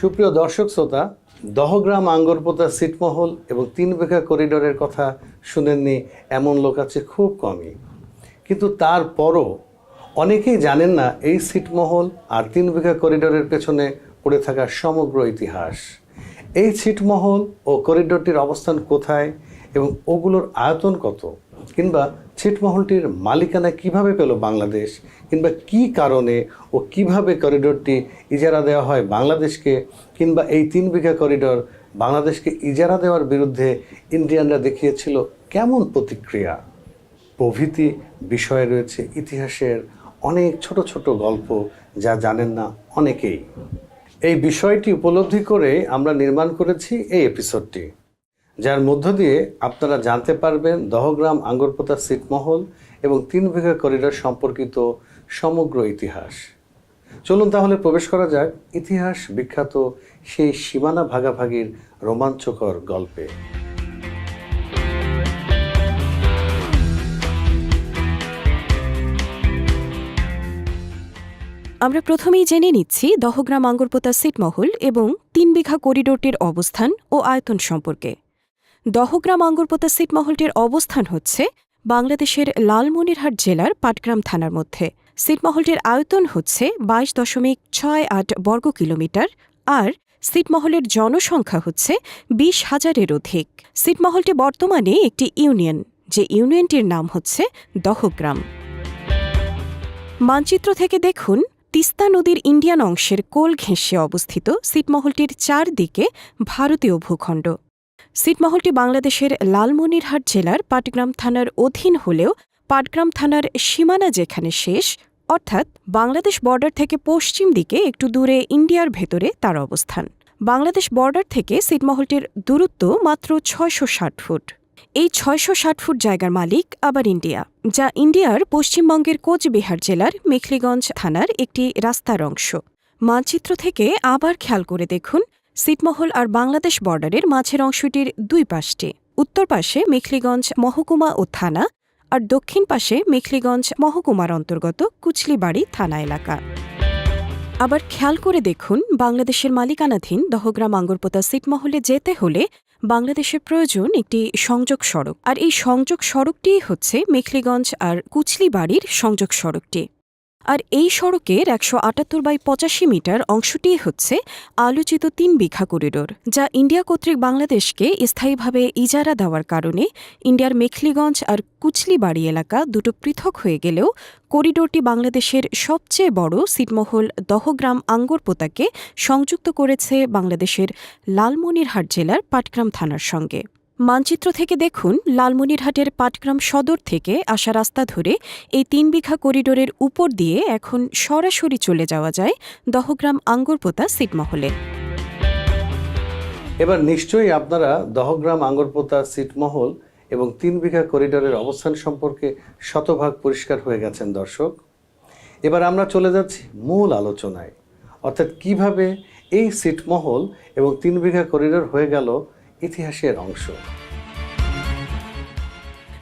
সুপ্রিয় দর্শক শ্রোতা, দহগ্রাম আঙ্গরপোতা সিটমহল এবং তিন বিঘা করিডোরের কথা শুনেননি এমন লোক আছে খুব কমই। কিন্তু তারপরও অনেকেই জানেন না এই সিটমহল আর তিন বিঘা করিডোরের পেছনে পড়ে থাকা সমগ্র ইতিহাস। এই ছিটমহল ও করিডোরটির অবস্থান কোথায় এবং ওগুলোর আয়তন কত? কিংবা ছিটমহলটির মালিকানা কীভাবে পেল বাংলাদেশ? কিংবা কি কারণে ও কীভাবে করিডোরটি ইজারা দেওয়া হয় বাংলাদেশকে, কিংবা এই তিন বিঘা করিডোর বাংলাদেশকে ইজারা দেওয়ার বিরুদ্ধে ইন্ডিয়ানরা দেখিয়েছিল কেমন প্রতিক্রিয়া? প্রভৃতি বিষয়ে রয়েছে ইতিহাসের অনেক ছোট ছোট গল্প যা জানেন না অনেকেই। এই বিষয়টি উপলব্ধি করে আমরা নির্মাণ করেছি এই এপিসোডটি যার মধ্য দিয়ে আপনারা জানতে পারবেন দহগ্রাম আঙ্গরপোতা সিটমহল এবং তিন বিঘা করিডোর সম্পর্কিত সমগ্র ইতিহাস। চলুন তাহলে প্রবেশ করা যাক ইতিহাস বিখ্যাত সেই সীমানা ভাগাভাগির রোমাঞ্চকর গল্পে। আমরা প্রথমেই জেনে নিচ্ছি দহগ্রাম আঙ্গরপোতা সিটমহল এবং তিন বিঘা করিডোরটির অবস্থান ও আয়তন সম্পর্কে। দহগ্রাম আঙ্গরপোতা সিটমহলটির অবস্থান হচ্ছে বাংলাদেশের লালমনিরহাট জেলার পাটগ্রাম থানার মধ্যে। সিটমহলটির আয়তন হচ্ছে বাইশ দশমিক ছয় আট বর্গ কিলোমিটার, আর সিটমহলের জনসংখ্যা হচ্ছে বিশ হাজারের অধিক। সিটমহলটি বর্তমানে একটি ইউনিয়ন, যে ইউনিয়নটির নাম হচ্ছে দহগ্রাম। মানচিত্র থেকে দেখুন, তিস্তা নদীর ইন্ডিয়ান অংশের কোল ঘেঁষে অবস্থিত সিটমহলটির চারদিকে ভারতীয় ভূখণ্ড। সিটমহলটি বাংলাদেশের লালমনিরহাট জেলার পাটগ্রাম থানার অধীন হলেও পাটগ্রাম থানার সীমানা যেখানে শেষ, অর্থাৎ বাংলাদেশ বর্ডার থেকে পশ্চিম দিকে একটু দূরে ইন্ডিয়ার ভেতরে তার অবস্থান। বাংলাদেশ বর্ডার থেকে সিটমহলটির দূরত্ব মাত্র ছয়শো ষাট ফুট। এই ছয়শো ষাট ফুট জায়গার মালিক আবার ইন্ডিয়া, যা ইন্ডিয়ার পশ্চিমবঙ্গের কোচবিহার জেলার মেখলিগঞ্জ থানার একটি রাস্তার অংশ। মানচিত্র থেকে আবার খেয়াল করে দেখুন সিটমহল আর বাংলাদেশ বর্ডারের মাঝের অংশটির দুই পাশটি। উত্তর পাশে মেখলিগঞ্জ মহকুমা ও থানা আর দক্ষিণ পাশে মেখলিগঞ্জ মহকুমার অন্তর্গত কুচলিবাড়ি থানা এলাকা। আবার খেয়াল করে দেখুন, বাংলাদেশের মালিকানাধীন দহগ্রাম আঙ্গরপোতা সিটমহলে যেতে হলে বাংলাদেশের প্রয়োজন একটি সংযোগ সড়ক। আর এই সংযোগ সড়কটিই হচ্ছে মেখলিগঞ্জ আর কুচলিবাড়ির সংযোগ সড়কটি। আর এই সড়কের একশো আটাত্তর বাই পঁচাশি মিটার অংশটিই হচ্ছে আলোচিত তিন বিঘা করিডোর, যা ইন্ডিয়া কর্তৃক বাংলাদেশকে স্থায়ীভাবে ইজারা দেওয়ার কারণে ইন্ডিয়ার মেখলিগঞ্জ আর কুচলিবাড়ি এলাকা দুটো পৃথক হয়ে গেলেও করিডোরটি বাংলাদেশের সবচেয়ে বড় সিটমহল দহগ্রাম আঙ্গরপোতাকে সংযুক্ত করেছে বাংলাদেশের লালমনিরহাট জেলার পাটগ্রাম থানার সঙ্গে। মানচিত্র থেকে দেখুন লালমনিরহাটের পাটগ্রাম সদর থেকে আসা রাস্তা ধরে এই তিন বিঘা করিডোরের উপর দিয়ে এখন সরাসরি চলে যাওয়া যায় দহগ্রাম আঙ্গরপোতা সিটমহলে এবার নিশ্চয়ই আপনারা দহগ্রাম আঙ্গরপোতা সিটমহল এবং তিন বিঘা করিডোরের অবস্থান সম্পর্কে শতভাগ পরিষ্কার হয়ে গেছেন দর্শক। এবার আমরা চলে যাচ্ছি মূল আলোচনায়। অর্থাৎ কীভাবে এই সিটমহল এবং তিন বিঘা করিডোর হয়ে গেল ইতিহাসের অংশ।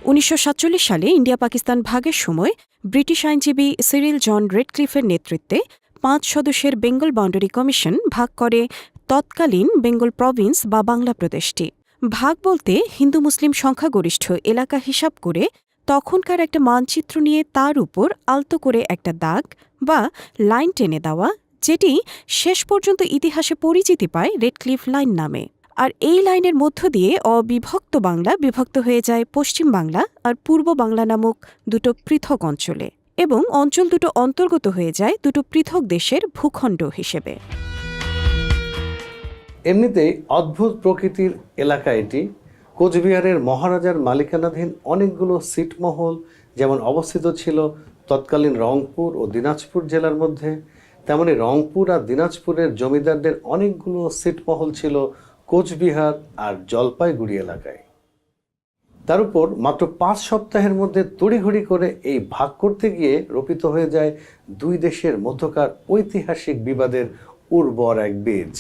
উনিশশো সাতচল্লিশ সালে ইন্ডিয়া পাকিস্তান ভাগের সময় ব্রিটিশ আইনজীবী সিরিল জন রেডক্লিফের নেতৃত্বে পাঁচ সদস্যের বেঙ্গল বাউন্ডারি কমিশন ভাগ করে তৎকালীন বেঙ্গল প্রভিন্স বা বাংলা প্রদেশটি। ভাগ বলতে হিন্দু মুসলিম সংখ্যাগরিষ্ঠ এলাকা হিসাব করে তখনকার একটা মানচিত্র নিয়ে তার উপর আলতো করে একটা দাগ বা লাইন টেনে দেওয়া, যেটি শেষ পর্যন্ত ইতিহাসে পরিচিতি পায় রেডক্লিফ লাইন নামে। আর এই লাইনের মধ্য দিয়ে অবিভক্ত বাংলা বিভক্ত হয়ে যায় পশ্চিম বাংলা আর পূর্ব বাংলা নামক দুটো পৃথক অঞ্চলে এবং অঞ্চল দুটো অন্তর্গত হয়ে যায় দুটো পৃথক দেশের ভূখণ্ড হিসেবে। এমনিতেই অদ্ভুত প্রকৃতির এলাকা এটি। কোচবিহারের মহারাজার মালিকানাধীন অনেকগুলো সিটমহল যেমন অবস্থিত ছিল তৎকালীন রংপুর ও দিনাজপুর জেলার মধ্যে, তেমনি রংপুর আর দিনাজপুরের জমিদারদের অনেকগুলো সিটমহল ছিল কোচবিহার আর জলপাইগুড়ি এলাকায়। তার উপর মাত্র পাঁচ সপ্তাহের মধ্যে তড়িঘড়ি করে এই ভাগ করতে গিয়ে রোপিত হয়ে যায় দুই দেশের মধ্যকার ঐতিহাসিক বিবাদের উর্বর এক বীজ।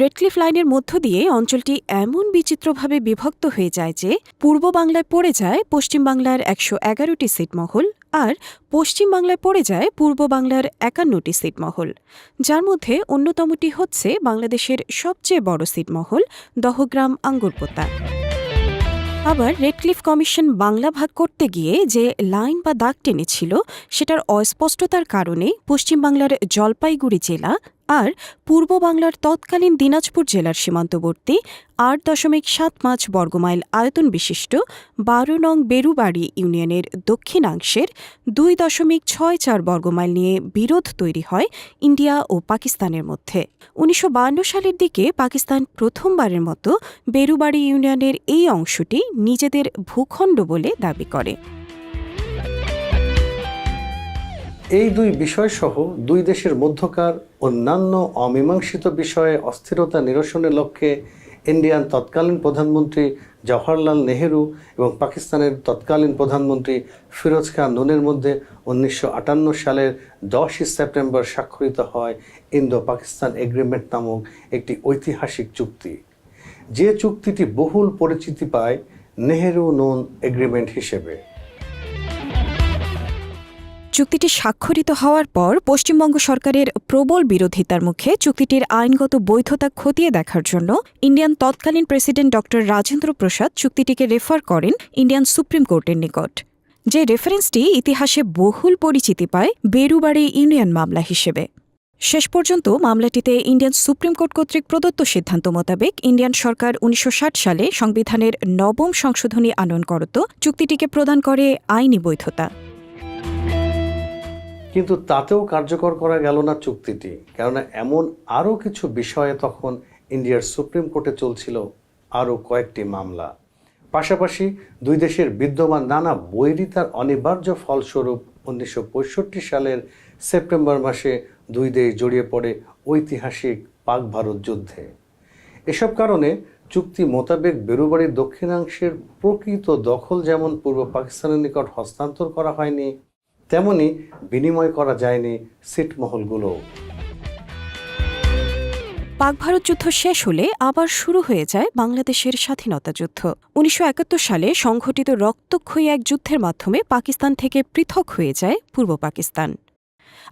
রেডক্লিফ লাইনের মধ্য দিয়ে অঞ্চলটি এমন বিচিত্রভাবে বিভক্ত হয়ে যায় যে, পূর্ব বাংলায় পড়ে যায় পশ্চিম বাংলার একশো এগারোটি সিটমহল আর পশ্চিম বাংলায় পড়ে যায় পূর্ব বাংলার একান্নটি সিটমহল। যার মধ্যে অন্যতমটি হচ্ছে বাংলাদেশের সবচেয়ে বড় সিটমহল, দহগ্রাম আঙ্গুরপোতা। আবার রেডক্লিফ কমিশন বাংলা ভাগ করতে গিয়ে যে লাইন বা দাগ টেনেছিল, সেটার অস্পষ্টতার কারণে পশ্চিমবাংলার জলপাইগুড়ি জেলা আর পূর্ব বাংলার তৎকালীন দিনাজপুর জেলার সীমান্তবর্তী আট দশমিক সাত পাঁচ বর্গমাইল আয়তন বিশিষ্ট বারো নং বেরুবাড়ি ইউনিয়নের দক্ষিণাংশের দুই দশমিক ছয় চার বর্গমাইল নিয়ে বিরোধ তৈরি হয় ইন্ডিয়া ও পাকিস্তানের মধ্যে। উনিশশো সালের দিকে পাকিস্তান প্রথমবারের মতো বেরুবাড়ি ইউনিয়নের এই অংশটি নিজেদের ভূখণ্ড বলে দাবি করে। এই দুই বিষয়সহ দুই দেশের মধ্যকার অন্যান্য অমীমাংসিত বিষয়ে অস্থিরতা নিরসনের লক্ষ্যে ইন্ডিয়ান তৎকালীন প্রধানমন্ত্রী জওহরলাল নেহেরু এবং পাকিস্তানের তৎকালীন প্রধানমন্ত্রী ফিরোজ খান নুনের মধ্যে উনিশশো আটান্ন সালের দশই সেপ্টেম্বর স্বাক্ষরিত হয় ইন্দো পাকিস্তান এগ্রিমেন্ট নামক একটি ঐতিহাসিক চুক্তি। যে চুক্তিটি বহুল পরিচিতি পায় নেহেরু নুন এগ্রিমেন্ট হিসেবে। চুক্তিটি স্বাক্ষরিত হওয়ার পর পশ্চিমবঙ্গ সরকারের প্রবল বিরোধিতার মুখে চুক্তিটির আইনগত বৈধতা খতিয়ে দেখার জন্য ইন্ডিয়ান তৎকালীন প্রেসিডেন্ট ড. রাজেন্দ্র প্রসাদ চুক্তিটিকে রেফার করেন ইন্ডিয়ান সুপ্রিম কোর্টের নিকট, যে রেফারেন্সটি ইতিহাসে বহুল পরিচিতি পায় বেরুবাড়ি ইউনিয়ন মামলা হিসেবে। শেষ পর্যন্ত মামলাটিতে ইন্ডিয়ান সুপ্রিম কোর্ট কর্তৃক প্রদত্ত সিদ্ধান্ত মোতাবেক ইন্ডিয়ান সরকার উনিশশো ষাট সালে সংবিধানের নবম সংশোধনী আনয়ন করত চুক্তিটিকে প্রদান করে আইনি বৈধতা। কিন্তু তাতেও কার্যকর করা গেল না চুক্তিটি, কেননা এমন আরও কিছু বিষয়ে তখন ইন্ডিয়ার সুপ্রিম কোর্টে চলছিল আরও কয়েকটি মামলা। পাশাপাশি দুই দেশের বিদ্যমান নানা বৈরিতার অনিবার্য ফলস্বরূপ উনিশশো পঁয়ষট্টি সালের সেপ্টেম্বর মাসে দুই দেশ জড়িয়ে পড়ে ঐতিহাসিক পাক ভারত যুদ্ধে। এসব কারণে চুক্তি মোতাবেক বেরুবাড়ির দক্ষিণাংশের প্রকৃত দখল যেমন পূর্ব পাকিস্তানের নিকট হস্তান্তর করা হয়নি তেমনি বিনিময় করা যায়নি সিটমহলগুলো পাক ভারত যুদ্ধ শেষ হলে আবার শুরু হয়ে যায় বাংলাদেশের স্বাধীনতা যুদ্ধ। উনিশশো একাত্তর সালে সংঘটিত রক্তক্ষয়ী এক যুদ্ধের মাধ্যমে পাকিস্তান থেকে পৃথক হয়ে যায় পূর্ব পাকিস্তান।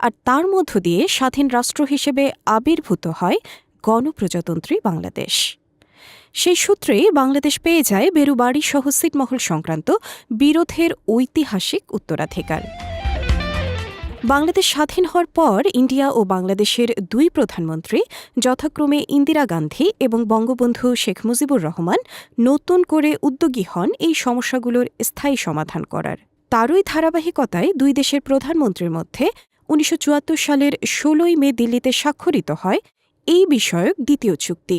আর তার মধ্য দিয়ে স্বাধীন রাষ্ট্র হিসেবে আবির্ভূত হয় গণপ্রজাতন্ত্রী বাংলাদেশ। সেই সূত্রেই বাংলাদেশ পেয়ে যায় বেরুবাড়ি সহ সিটমহল সংক্রান্ত বিরোধের ঐতিহাসিক উত্তরাধিকার। বাংলাদেশ স্বাধীন হওয়ার পর ইন্ডিয়া ও বাংলাদেশের দুই প্রধানমন্ত্রী, যথাক্রমে ইন্দিরা গান্ধী এবং বঙ্গবন্ধু শেখ মুজিবুর রহমান, নতুন করে উদ্যোগী হন এই সমস্যাগুলোর স্থায়ী সমাধান করার। তারই ধারাবাহিকতায় দুই দেশের প্রধানমন্ত্রীর মধ্যে উনিশশো চুয়াত্তর সালের ষোলোই মে দিল্লিতে স্বাক্ষরিত হয় এই বিষয়ক দ্বিতীয় চুক্তি।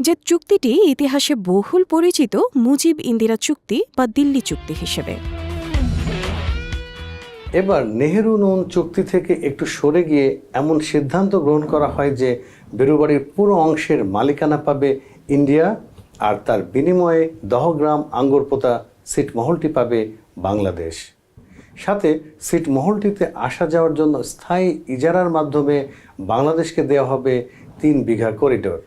যে চুক্তিটি ইতিহাসে বহুল পরিচিত মুজিব ইন্দিরা চুক্তি বা দিল্লি চুক্তি হিসেবে। এবার নেহেরু নুন চুক্তি থেকে একটু সরে গিয়ে এমন সিদ্ধান্ত গ্রহণ করা হয় যে বেরুবাড়ির পুরো অংশের মালিকানা পাবে ইন্ডিয়া আর তার বিনিময়ে দহগ্রাম আঙ্গুরপোতা সিটমহলটি পাবে বাংলাদেশ। সাথে সিটমহলটিতে আসা যাওয়ার জন্য স্থায়ী ইজারার মাধ্যমে বাংলাদেশকে দেওয়া হবে তিন বিঘা করিডোর।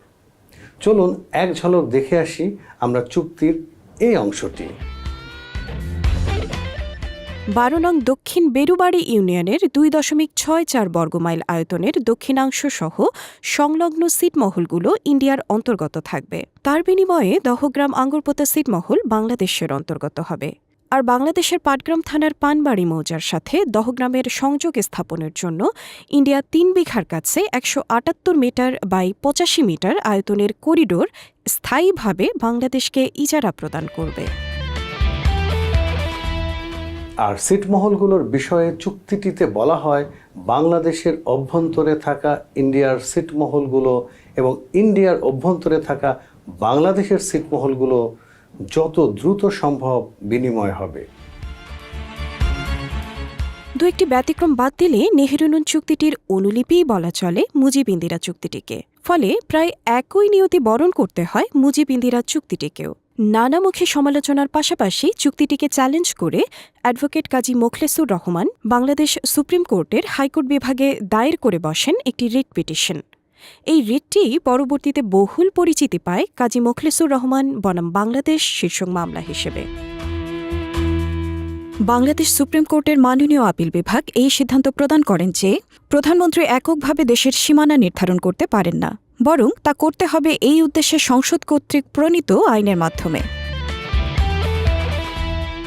চলুন এক ঝলক দেখে আসি আমরা চুক্তির এই অংশটি। বারো নং দক্ষিণ বেরুবাড়ি ইউনিয়নের দুই দশমিক ছয় চার বর্গমাইল আয়তনের দক্ষিণাংশ সহ সংলগ্ন সিটমহলগুলো ইন্ডিয়ার অন্তর্গত থাকবে। তার বিনিময়ে দহগ্রাম আঙ্গুরপোতা সিটমহল বাংলাদেশের অন্তর্গত হবে। আর বাংলাদেশের পাটগ্রাম থানার পানবাড়ি মৌজার সাথে দহগ্রামের সংযোগ স্থাপনের জন্য ইন্ডিয়া তিন বিঘার কাছে একশো আটাত্তর মিটার বাই পঁচাশি মিটার আয়তনের করিডোর স্থায়ীভাবে বাংলাদেশকে ইজারা প্রদান করবে। আর সিটমহলগুলোর বিষয়ে চুক্তিটিতে বলা হয়, বাংলাদেশের অভ্যন্তরে থাকা ইন্ডিয়ার সিটমহলগুলো এবং ইন্ডিয়ার অভ্যন্তরে থাকা বাংলাদেশের সিটমহলগুলো যত দ্রুত সম্ভব বিনিময় হবে। দু একটি ব্যতিক্রম বাদ দিলে নেহেরুনুন চুক্তিটির অনুলিপিই বলা চলে মুজিব ইন্দিরা চুক্তিটিকে। ফলে প্রায় একই নিয়তি বরণ করতে হয় মুজিব ইন্দিরা চুক্তিটিকেও। নানামুখী সমালোচনার পাশাপাশি চুক্তিটিকে চ্যালেঞ্জ করে অ্যাডভোকেট কাজী মোখলেসুর রহমান বাংলাদেশ সুপ্রিম কোর্টের হাইকোর্ট বিভাগে দায়ের করে বসেন একটি রিট পিটিশন। এই রিটটি পরবর্তীতে বহুল পরিচিতি পায় কাজী মোখলেসুর রহমান বনাম বাংলাদেশ শীর্ষক মামলা হিসেবে। বাংলাদেশ সুপ্রিম কোর্টের মাননীয় আপিল বিভাগ এই সিদ্ধান্ত প্রদান করেন যে প্রধানমন্ত্রী এককভাবে দেশের সীমানা নির্ধারণ করতে পারেন না। বরং তা করতে হবে এই উদ্দেশ্যে সংসদ কর্তৃক প্রণীত আইনের মাধ্যমে।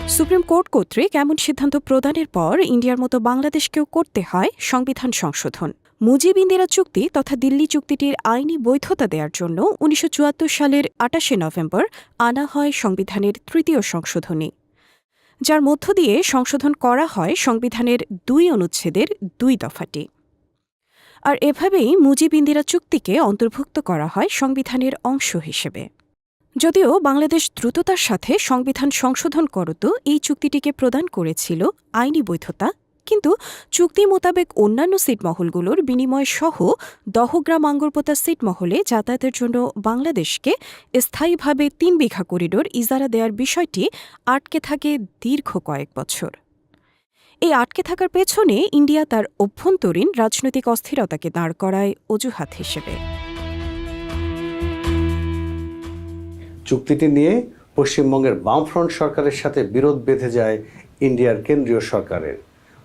সুপ্রিম কোর্ট কর্তৃক এমন সিদ্ধান্ত প্রদানের পর ইন্ডিয়ার মতো বাংলাদেশকেও করতে হয় সংবিধান সংশোধন। মুজিব ইন্দিরা চুক্তি তথা দিল্লি চুক্তিটির আইনি বৈধতা দেওয়ার জন্য উনিশশো চুয়াত্তর সালের আটাশে নভেম্বর আনা হয় সংবিধানের তৃতীয় সংশোধনী। যার মধ্য দিয়ে সংশোধন করা হয় সংবিধানের দুই অনুচ্ছেদের দুই দফাটি। আর এভাবেই মুজিব ইন্দিরা চুক্তিকে অন্তর্ভুক্ত করা হয় সংবিধানের অংশ হিসেবে। যদিও বাংলাদেশ দ্রুততার সাথে সংবিধান সংশোধন করত, এই চুক্তিটিকে প্রদান করেছিল আইনি বৈধতা, কিন্তু চুক্তি মোতাবেক অন্যান্য সিটমহলগুলোর বিনিময় সহ দহগ্রাম আঙ্গরপোতা সিটমহলে যাতায়াতের জন্য বাংলাদেশকে স্থায়ীভাবে তিন বিঘা করিডোর ইজারা দেওয়ার বিষয়টি আটকে থাকে দীর্ঘ কয়েক বছর। এই আটকে থাকার পেছনে ইন্ডিয়া তার অভ্যন্তরীণ রাজনৈতিক অস্থিরতাকে দাঁড় করায় অজুহাত হিসেবে। চুক্তিটি নিয়ে পশ্চিমবঙ্গের বামফ্রন্ট সরকারের সাথে বিরোধ বেঁধে যায় ইন্ডিয়ার কেন্দ্রীয় সরকারের।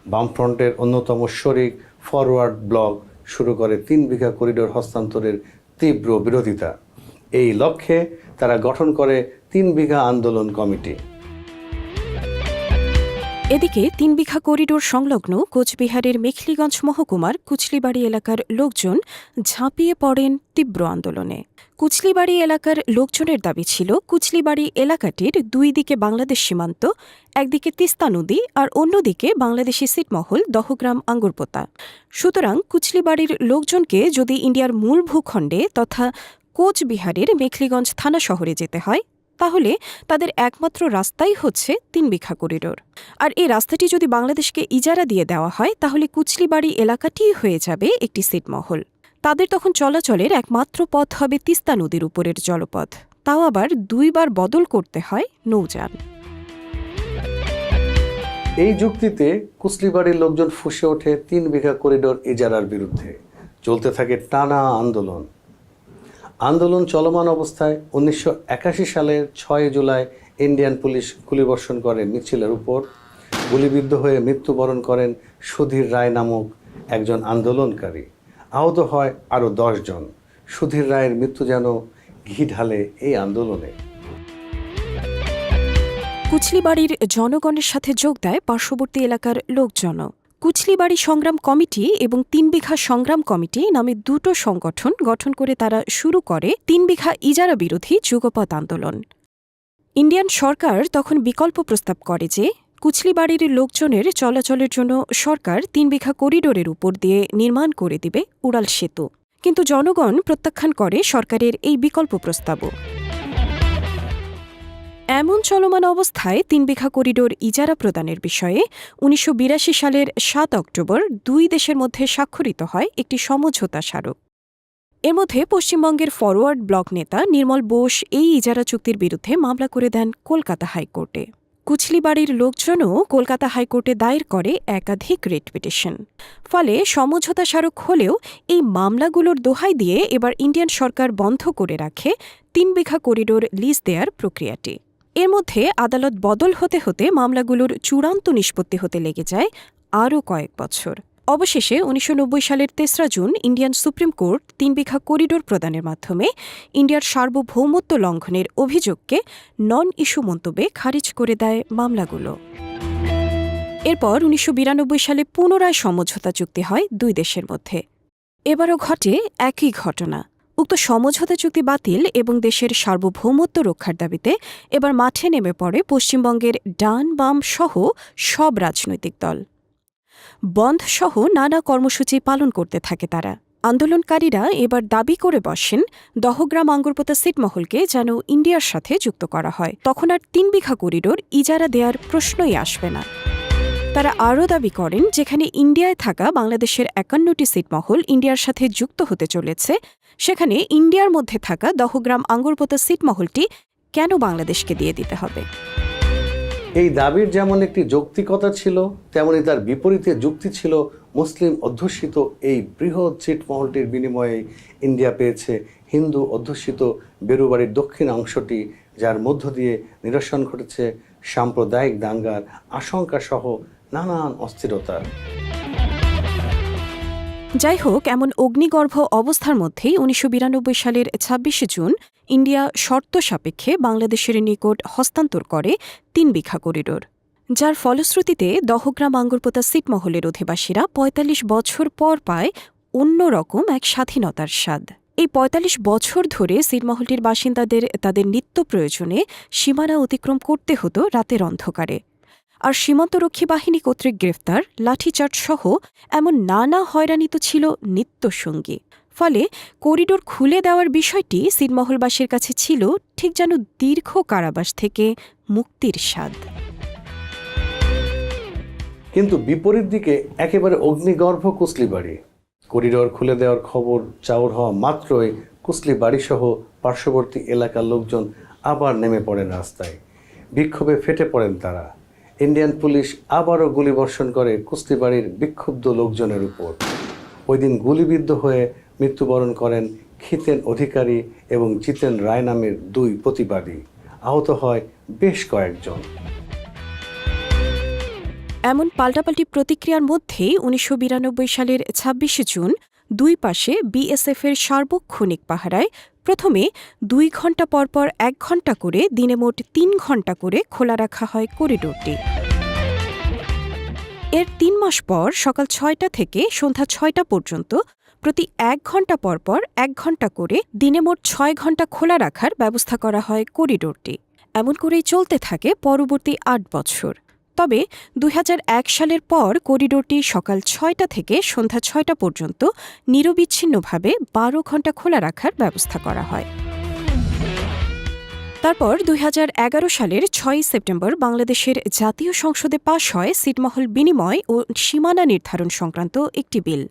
বামফ্রন্টের অন্যতম শরিক ফরওয়ার্ড ব্লক শুরু করে তিন বিঘা করিডোর হস্তান্তরের তীব্র বিরোধিতা। এই লক্ষ্যে তারা গঠন করে তিন বিঘা আন্দোলন কমিটি। এদিকে তিন বিঘা করিডোর সংলগ্ন কোচবিহারের মেখলিগঞ্জ মহকুমার কুচলিবাড়ি এলাকার লোকজন ঝাঁপিয়ে পড়েন তীব্র আন্দোলনে। কুচলিবাড়ি এলাকার লোকজনের দাবি ছিল, কুচলিবাড়ি এলাকাটির দুই দিকে বাংলাদেশ সীমান্ত, একদিকে তিস্তা নদী আর অন্যদিকে বাংলাদেশি সিটমহল দহগ্রাম আঙ্গুরপোতা। সুতরাং কুচলিবাড়ির লোকজনকে যদি ইন্ডিয়ার মূল ভূখণ্ডে তথা কোচবিহারের মেখলিগঞ্জ থানা শহরে যেতে হয় তাহলে তাদের একমাত্র রাস্তাই হচ্ছে তিন বিঘা করিডোর। আর এই রাস্তাটি যদি বাংলাদেশকে ইজারা দিয়ে দেওয়া হয়, তাহলে কুচলিবাড়ি এলাকাটিই হয়ে যাবে একটি সিটমহল তাদের তখন চলাচলের একমাত্র পথ হবে তিস্তা নদীর উপরের জলপথ। তাও আবার দুইবার বদল করতে হয় নৌযান। এই যুক্তিতে কুসলিবাড়ির লোকজন ফুসে ওঠে তিন বিঘা করিডোর ইজারার বিরুদ্ধে। চলতে থাকে টানা আন্দোলন। আন্দোলন চলমান অবস্থায় উনিশশো একাশি সালের ছয় জুলাই ইন্ডিয়ান পুলিশ গুলিবর্ষণ করে মিছিলের উপর। গুলিবিদ্ধ হয়ে মৃত্যুবরণ করেন সুধীর রায় নামক একজন আন্দোলনকারী। আহত হয় আরও জন। সুধীর রায়ের মৃত্যু যেন ঘি ঢালে এই আন্দোলনে। কুচলিবাড়ির জনগণের সাথে যোগ দেয় পার্শ্ববর্তী এলাকার লোকজন কুচলিবাড়ি সংগ্রাম কমিটি এবং তিন বিঘা সংগ্রাম কমিটি নামে দুটো সংগঠন গঠন করে তারা শুরু করে তিন বিঘা ইজারা বিরোধী যুগপৎ আন্দোলন। ইন্ডিয়ান সরকার তখন বিকল্প প্রস্তাব করে যে, কুচলিবাড়ির লোকজনের চলাচলের জন্য সরকার তিন বিঘা করিডোরের উপর দিয়ে নির্মাণ করে দিবে উড়াল সেতু। কিন্তু জনগণ প্রত্যাখ্যান করে সরকারের এই বিকল্প প্রস্তাবও। এমন চলমান অবস্থায় তিন বিঘা করিডোর ইজারা প্রদানের বিষয়ে উনিশশো বিরাশি সালের সাত অক্টোবর দুই দেশের মধ্যে স্বাক্ষরিত হয় একটি সমঝোতা স্মারক। এর মধ্যে পশ্চিমবঙ্গের ফরওয়ার্ড ব্লক নেতা নির্মল বোস এই ইজারা চুক্তির বিরুদ্ধে মামলা করে দেন কলকাতা হাইকোর্টে। কুচলিবাড়ির লোকজনও কলকাতা হাইকোর্টে দায়ের করে একাধিক রিট পিটিশন। ফলে সমঝোতা স্মারক হলেও এই মামলাগুলোর দোহাই দিয়ে এবার ইন্ডিয়ান সরকার বন্ধ করে রাখে তিন বিঘা করিডোর লিজ দেওয়ার প্রক্রিয়াটি। এর মধ্যে আদালত বদল হতে হতে মামলাগুলোর চূড়ান্ত নিষ্পত্তি হতে লেগে যায় আরও কয়েক বছর। অবশেষে উনিশশো নব্বই সালের তেসরা জুন ইন্ডিয়ান সুপ্রিম কোর্ট তিন বিঘা করিডোর প্রদানের মাধ্যমে ইন্ডিয়ার সার্বভৌমত্ব লঙ্ঘনের অভিযোগকে নন ইস্যু মন্তব্যে খারিজ করে দেয় মামলাগুলো। এরপর উনিশশো বিরানব্বই সালে পুনরায় সমঝোতা চুক্তি হয় দুই দেশের মধ্যে। এবারও ঘটে একই ঘটনা। উক্ত সমঝোতা চুক্তি বাতিল এবং দেশের সার্বভৌমত্ব রক্ষার দাবিতে এবার মাঠে নেমে পড়ে পশ্চিমবঙ্গের ডান বাম সহ সব রাজনৈতিক দল। বন্ধ সহ নানা কর্মসূচি পালন করতে থাকে তারা। আন্দোলনকারীরা এবার দাবি করে বসেন, দহগ্রাম আঙ্গুরপোতা সিটমহলকে যেন ইন্ডিয়ার সাথে যুক্ত করা হয়। তখন আর তিন বিঘা করিডোর ইজারা দেওয়ার প্রশ্নই আসবে না। তারা আরও দাবি করেন, যেখানে ইন্ডিয়ায় থাকা বাংলাদেশের একান্নটি সিটমহল ইন্ডিয়ার সাথে যুক্ত হতে চলেছে। সেখানে ইন্ডিয়ার মধ্যে থাকা দহগ্রাম আঙ্গুরপোতা সিটমহলটি কেন বাংলাদেশকে দিয়ে দিতে হবে? এই দাবির যেমন একটি যৌক্তিকতা ছিল তেমনি তার বিপরীতে যুক্তি ছিল মুসলিম অধ্যুষিত এই বৃহৎ ছিটমহলটির বিনিময়ে ইন্ডিয়া পেয়েছে হিন্দু অধ্যুষিত বেরুবাড়ির দক্ষিণ অংশটি, যার মধ্য দিয়ে নিরসন ঘটেছে সাম্প্রদায়িক দাঙ্গার আশঙ্কা সহ নানান অস্থিরতার যাই হোক এমন অগ্নিগর্ভ অবস্থার মধ্যেই উনিশশো বিরানব্বই সালের ছাব্বিশে জুন ইন্ডিয়া শর্ত সাপেক্ষে বাংলাদেশের নিকট হস্তান্তর করে তিন বিঘা করিডোর। যার ফলশ্রুতিতে দহগ্রাম আঙ্গুরপোতা সিটমহলের অধিবাসীরা ৪৫ বছর পর পায় অন্যরকম এক স্বাধীনতার স্বাদ। এই ৪৫ বছর ধরে সিটমহলটির বাসিন্দাদের তাদের নিত্য প্রয়োজনে সীমানা অতিক্রম করতে হতো রাতের অন্ধকারে। আর সীমান্তরক্ষী বাহিনী কর্তৃক গ্রেফতার, লাঠিচার্জ সহ এমন নানা হয়রানি তো ছিল নিত্যসঙ্গী। ফলে করিডোর খুলে দেওয়ার বিষয়টি সিনমহলবাসীর কাছে ছিল ঠিক যেন দীর্ঘ কারাবাস থেকে মুক্তির স্বাদ। কিন্তু বিপরীত দিকে একেবারে অগ্নিগর্ভ কুসলি বাড়ি। করিডোর খুলে দেওয়ার খবর চাউর হওয়া মাত্রই কুসলি বাড়িসহ পার্শ্ববর্তী এলাকার লোকজন আবার নেমে পড়েন রাস্তায়। বিক্ষোভে ফেটে পড়েন তারা। ইন্ডিয়ান পুলিশ আবারও গুলিবর্ষণ করে কুস্তি বাড়ির বিক্ষুব্ধ লোকজনের উপর। ওই দিন গুলিবিদ্ধ হয়ে মৃত্যুবরণ করেন খিতেন অধিকারী এবং জিতেন রায় নামের দুই প্রতিবাদী। আহত হয় বেশ কয়েকজন। এমন পাল্টাপাল্টি প্রতিক্রিয়ার মধ্যেই উনিশশো সালের ছাব্বিশে জুন দুই পাশে বিএসএফের সার্বক্ষণিক পাহারায় প্রথমে দুই ঘণ্টা পরপর এক ঘণ্টা করে, দিনে মোট তিন ঘণ্টা করে খোলা রাখা হয় করিডোরটি। এর তিন মাস পর সকাল ছয়টা থেকে সন্ধ্যা ছয়টা পর্যন্ত প্রতি এক ঘণ্টা পরপর এক ঘণ্টা করে দিনে মোট ছয় ঘণ্টা খোলা রাখার ব্যবস্থা করা হয় করিডোরটি। এমন করেই চলতে থাকে পরবর্তী আট বছর। তবে দুই হাজার এক সালের পর করিডোরটি সকাল ছয়টা থেকে সন্ধ্যা ছয়টা পর্যন্ত নিরবিচ্ছিন্নভাবে বারো ঘণ্টা খোলা রাখার ব্যবস্থা করা হয়। তারপর দুই হাজার এগারো সালের ছয়ই সেপ্টেম্বর বাংলাদেশের জাতীয় সংসদে পাশ হয় সিটমহল বিনিময় ও সীমানা নির্ধারণ সংক্রান্ত একটি বিল।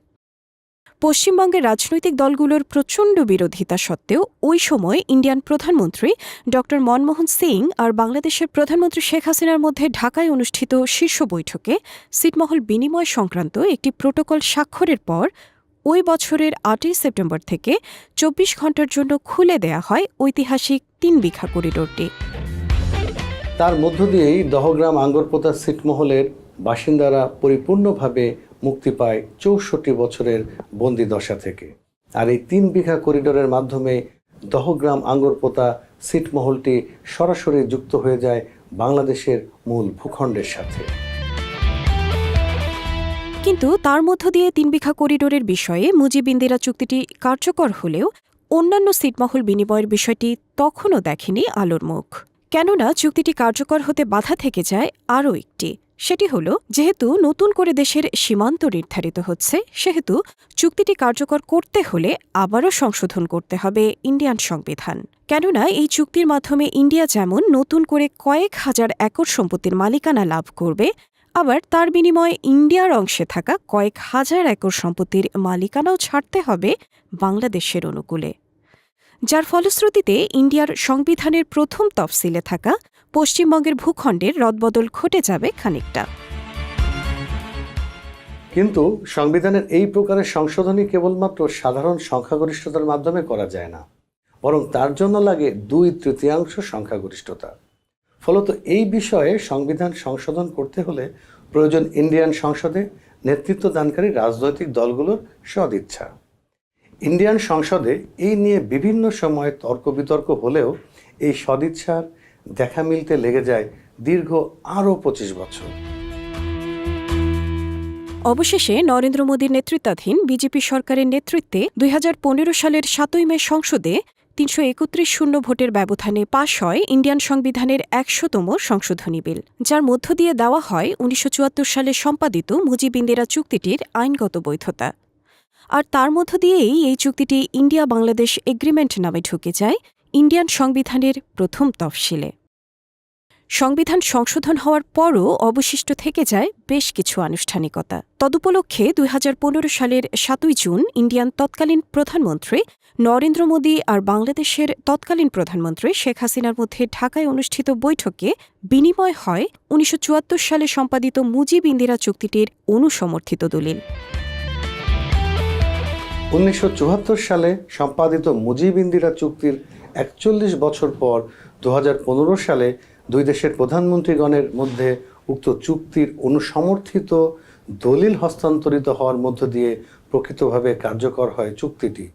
পশ্চিমবঙ্গের রাজনৈতিক দলগুলোর প্রচণ্ড বিরোধিতা সত্ত্বেও ওই সময় ইন্ডিয়ান প্রধানমন্ত্রী ড মনমোহন সিং আর বাংলাদেশের প্রধানমন্ত্রী শেখ হাসিনার মধ্যে ঢাকায় অনুষ্ঠিত শীর্ষ বৈঠকে সিটমহল বিনিময় সংক্রান্ত একটি প্রোটোকল স্বাক্ষরের পর ওই বছরের আটই সেপ্টেম্বর থেকে চব্বিশ ঘণ্টার জন্য খুলে দেয়া হয় ঐতিহাসিক তিন বিঘা করিডোরটি। তার মধ্য দিয়েই দহগ্রাম আঙ্গরপোতা সিটমহলের বাসিন্দারা পরিপূর্ণভাবে মুক্তি পায় চৌষট্টি বছরের বন্দি দশা থেকে। আর এই তিন বিঘা করিডোরের মাধ্যমে দহগ্রাম আঙ্গরপোতা সিটমহলটি সরাসরি যুক্ত হয়ে যায় বাংলাদেশের মূল ভূখণ্ডের সাথে। কিন্তু তার মধ্য দিয়ে তিন বিঘা করিডোরের বিষয়ে মুজিব ইন্দিরা চুক্তিটি কার্যকর হলেও অন্যান্য সিটমহল বিনিময়ের বিষয়টি তখনও দেখেনি আলোর মুখ। কেননা চুক্তিটি কার্যকর হতে বাধা থেকে যায় আরও একটি। সেটি হল, যেহেতু নতুন করে দেশের সীমান্ত নির্ধারিত হচ্ছে, সেহেতু চুক্তিটি কার্যকর করতে হলে আবারও সংশোধন করতে হবে ইন্ডিয়ান সংবিধান। কেননা, এই চুক্তির মাধ্যমে ইন্ডিয়া যেমন নতুন করে কয়েক হাজার একর সম্পত্তির মালিকানা লাভ করবে, আবার তার বিনিময়ে ইন্ডিয়ার অংশে থাকা কয়েক হাজার একর সম্পত্তির মালিকানাও ছাড়তে হবে বাংলাদেশের অনুকূলে। যার ফলশ্রুতিতে, ইন্ডিয়ার সংবিধানের প্রথম তফসিলে থাকা পশ্চিমবঙ্গের ভূখণ্ডের রদবদল ঘটে যাবে খানিকটা। কিন্তু সংবিধানের এই প্রকারের সংশোধনী কেবলমাত্র সাধারণ সংখ্যাগরিষ্ঠতার মাধ্যমে করা যায় না, বরং তার জন্য লাগে দুই তৃতীয়াংশ সংখ্যাগরিষ্ঠতা। ফলত এই বিষয়ে সংবিধান সংশোধন করতে হলে প্রয়োজন ইন্ডিয়ান সংসদে নেতৃত্ব দানকারী রাজনৈতিক দলগুলোর সদিচ্ছা। ইন্ডিয়ান সংসদে এই নিয়ে বিভিন্ন সময় তর্ক বিতর্ক হলেও এই সদিচ্ছার দেখা মিলতে লেগে যায় দীর্ঘ আরও পঁচিশ বছর। অবশেষে নরেন্দ্র মোদীর নেতৃত্বাধীন বিজেপি সরকারের নেতৃত্বে দুই হাজার পনেরো সালের সাতই মে সংসদে তিনশো একত্রিশ শূন্য ভোটের ব্যবধানে পাশ হয় ইন্ডিয়ান সংবিধানের একশোতম সংশোধনী বিল, যার মধ্য দিয়ে দেওয়া হয় উনিশশো চুয়াত্তর সালে সম্পাদিত মুজিব ইন্দিরা চুক্তিটির আইনগত বৈধতা। আর তার মধ্য দিয়েই এই চুক্তিটি ইন্ডিয়া বাংলাদেশ এগ্রিমেন্ট নামে ঢুকে যায়, ইন্ডিয়ান সংবিধানের প্রথম তফসিলে। সংবিধান সংশোধন হওয়ার পরও অবশিষ্ট থেকে যায় বেশ কিছু আনুষ্ঠানিকতা। তদুপলক্ষে দুই হাজার পনেরো সালের সাতই জুন ইন্ডিয়ান তৎকালীন প্রধানমন্ত্রী নরেন্দ্র মোদী আর বাংলাদেশের তৎকালীন প্রধানমন্ত্রী শেখ হাসিনার মধ্যে ঢাকায় অনুষ্ঠিত বৈঠকে বিনিময় হয় উনিশশো চুয়াত্তর সালে সম্পাদিত মুজিব ইন্দিরা চুক্তিটির অনুসমর্থিত দলিল। উনিশশো চুয়াত্তর সালে সম্পাদিত মুজিব ইন্দিরা চুক্তির একচল্লিশ বছর পর দুহাজার পনেরো সালে দুই দেশের প্রধানমন্ত্রীগণের মধ্যে উক্ত চুক্তির অনুসমর্থিত দলিল হস্তান্তরিত হওয়ার মধ্য দিয়ে প্রকৃতভাবে কার্যকর হয় চুক্তিটি।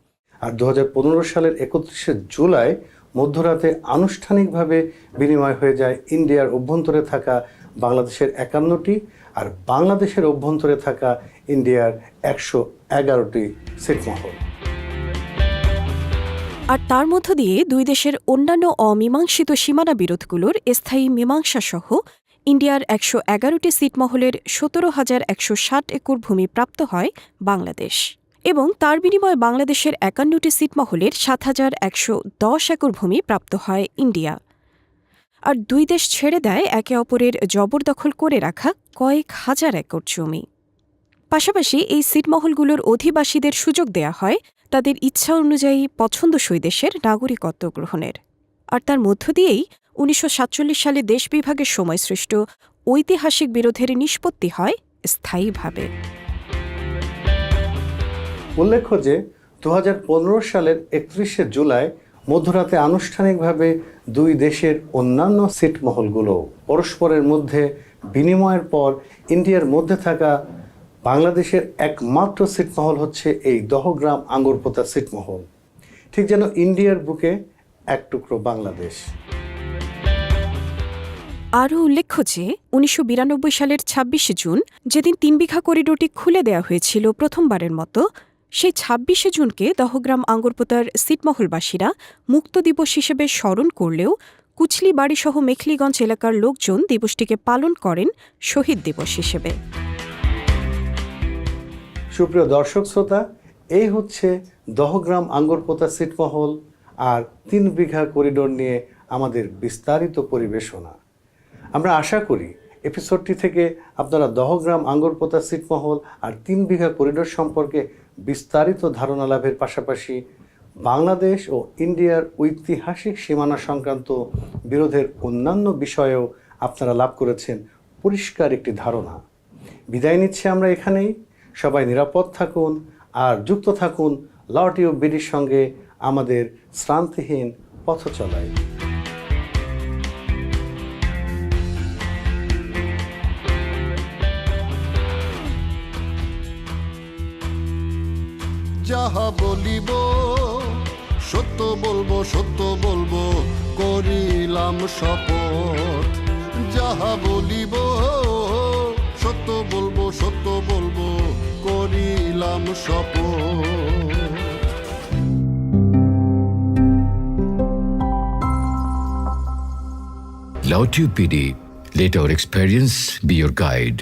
আর দু হাজার পনেরো সালের একত্রিশে জুলাই মধ্যরাতে আনুষ্ঠানিকভাবে বিনিময় হয়ে যায় ইন্ডিয়ার অভ্যন্তরে থাকা বাংলাদেশের একান্নটি আর বাংলাদেশের অভ্যন্তরে থাকা ইন্ডিয়ার একশো এগারোটি সিটমহল। আর তার মধ্য দিয়ে দুই দেশের অন্যান্য অমীমাংসিত সীমানা বিরোধগুলোর স্থায়ী মীমাংসা সহ ইন্ডিয়ার একশো এগারোটি সিটমহলের সতেরো হাজার একশো ষাট একর ভূমি প্রাপ্ত হয় বাংলাদেশ। এবং তার বিনিময়ে বাংলাদেশের একান্নটি সিটমহলের সাত হাজার একশো দশ একর ভূমি প্রাপ্ত হয় ইন্ডিয়া। আর দুই দেশ ছেড়ে দেয় একে অপরের জবরদখল করে রাখা কয়েক হাজার একর জমি। পাশাপাশি এই সিটমহলগুলোর অধিবাসীদের সুযোগ দেয়া হয় তাদের ইচ্ছা অনুযায়ী পছন্দসই দেশের নাগরিকত্ব গ্রহণের। আর তার মধ্য দিয়েই উনিশশো সাতচল্লিশ সালে দেশ বিভাগের সময় সৃষ্ট ঐতিহাসিক বিরোধের নিষ্পত্তি হয় স্থায়ীভাবে। উল্লেখ্য যে দু হাজার পনেরো সালের একত্রিশে জুলাই মধ্যরাতে আনুষ্ঠানিকভাবে দুই দেশের অন্যান্য সিটমহলগুলো পরস্পরের মধ্যে বিনিময়ের পর ইন্ডিয়ার মধ্যে থাকা বাংলাদেশের একমাত্র সিটমহল হচ্ছে এই দহগ্রাম আঙ্গুরপোতা সিটমহল ঠিক যেন ইন্ডিয়ার বুকে এক টুকরো বাংলাদেশ। আরও উল্লেখ্য যে, উনিশশো বিরানব্বই সালের ছাব্বিশে জুন যেদিন তিন বিঘা করিডোরটি খুলে দেওয়া হয়েছিল প্রথমবারের মতো, সেই ছাব্বিশে জুনকে দহগ্রাম আঙ্গরপোতার সিটমহলবাসীরা মুক্ত দিবস হিসেবে স্মরণ করলেও কুচলি বাড়িসহ মেখলিগঞ্জ এলাকার লোকজন দিবসটিকে পালন করেন শহীদ দিবস হিসেবে। সুপ্রিয় দর্শক শ্রোতা, এই হচ্ছে দহগ্রাম আঙ্গরপোতা সিটমহল আর তিন বিঘা করিডোর নিয়ে আমাদের বিস্তারিত পরিবেশনা। আমরা আশা করি এপিসোডটি থেকে আপনারা দহগ্রাম আঙ্গরপোতা সিটমহল আর তিন বিঘা করিডোর সম্পর্কে বিস্তারিত ধারণা লাভের পাশাপাশি বাংলাদেশ ও ইন্ডিয়ার ঐতিহাসিক সীমানা সংক্রান্ত বিরোধের অন্যান্য বিষয়েও আপনারা লাভ করেছেন পরিষ্কার একটি ধারণা। বিদায় নিচ্ছি আমরা এখানেই। সবাই নিরাপদ থাকুন আর যুক্ত থাকুন লটিও বিডির সঙ্গে আমাদের শ্রান্তিহীন পথ চলায়। যাহা বলিব, সত্য বলব সত্য বলব, করিলাম যাহা বলিব, সত্য বলব করিলাম শপথ Lautube PD, let our experience be your guide.